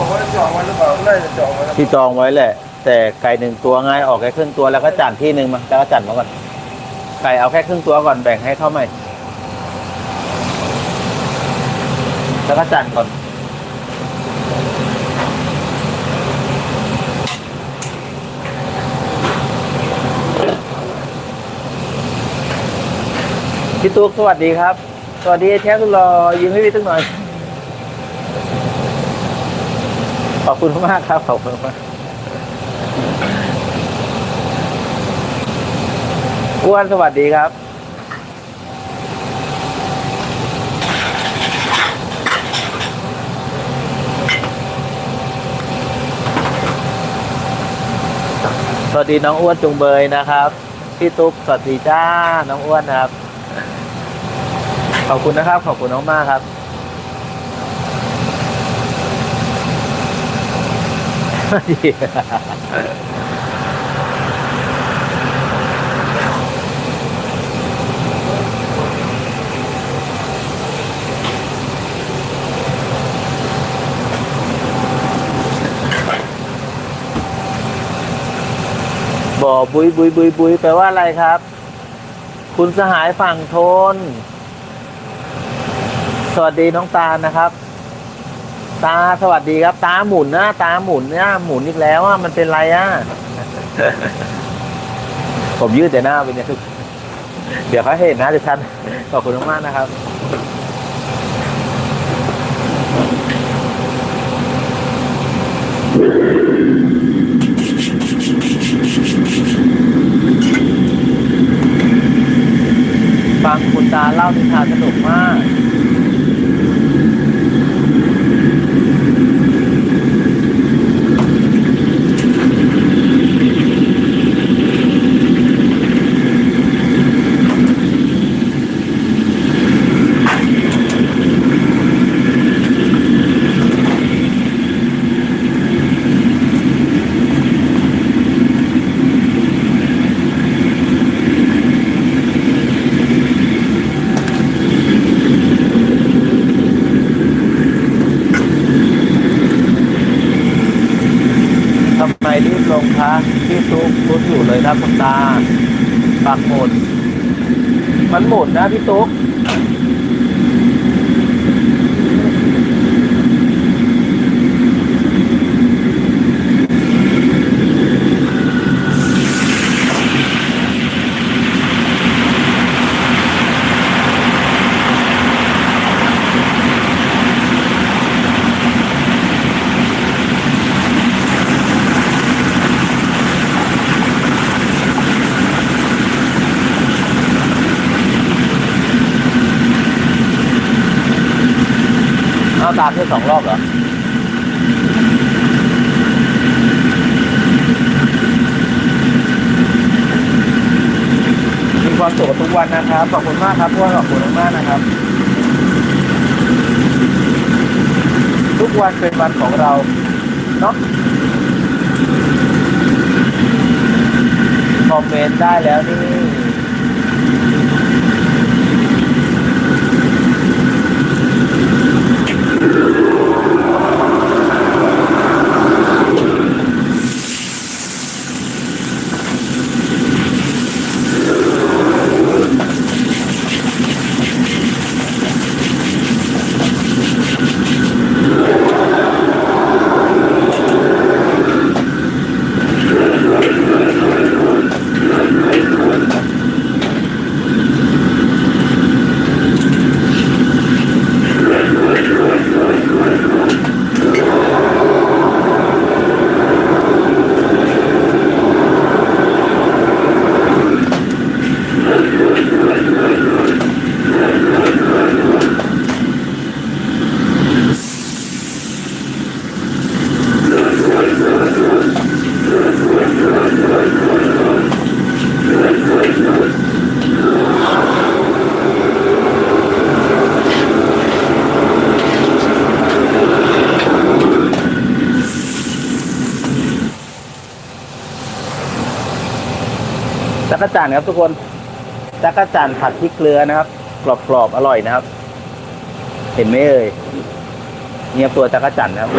บอกว่าจองไว้หรือเปล่าไม่ได้จะจองไว้แล้วที่จองไว้แหละ แต่ไก่หนึ่งตัวไงออกแค่ครึ่งตัวแล้วก็จานที่หนึ่งมาแล้วก็จัดมาก่อนไก่เอาแค่ครึ่งตัวก่อนแบ่งให้เข้าใหม่ แล้วก็จัดก่อนพี่ตุ๊กสวัสดีครับ สวัสดีไอ้แท้สุดรอยิ้มให้พี่ตุ๊กหน่อย อบคุณมากครับ ขอบคุณมากอ้วนสวัสดีครับ สวัสดีน้องอ้วนจุงเบยนะครับ พี่ตุ๊กสวัสดีจ้า น้องอ้วนนะครับ ขอบคุณนะครับ ขอบคุณน้องมากครับ บ่อบุยบุยบุยบุยแปลว่าอะไรครับ คุณสหายฝั่งทน สวัสดีน้องตาลนะครับ ตาสวัสดีครับ ตาหมุนนะตาหมุนเนี่ยหมุนอีกแล้วอะมันเป็นไรอะ ผมยืดแต่หน้าไปเนี่ยเดี๋ยวเขาเห็นนะเดี๋ยวฉันขอบคุณมากๆนะครับฟังคุณตาเล่านิทานสนุกมาก ลงคะพี่ซุกรุดอยู่เลยครับคุณตาปากหมดมันหมดนะพี่ตุ๊ก เอาตามแค่สองรอบเหรอมีความสุขทุกวันนะครับ ขอบคุณมากครับพวกขอบคุณมากๆนะครับ ทุกวันเป็นวันของเราเนาะคอมเมนต์ได้แล้วนี่ จักรจันทร์ครับทุกคนจักรจันทร์ผัดพริกเกลือนะครับ กรอบๆอร่อยนะครับ เห็นไหมเอ่ยเนี่ยตัวจักรจันทร์นะครับ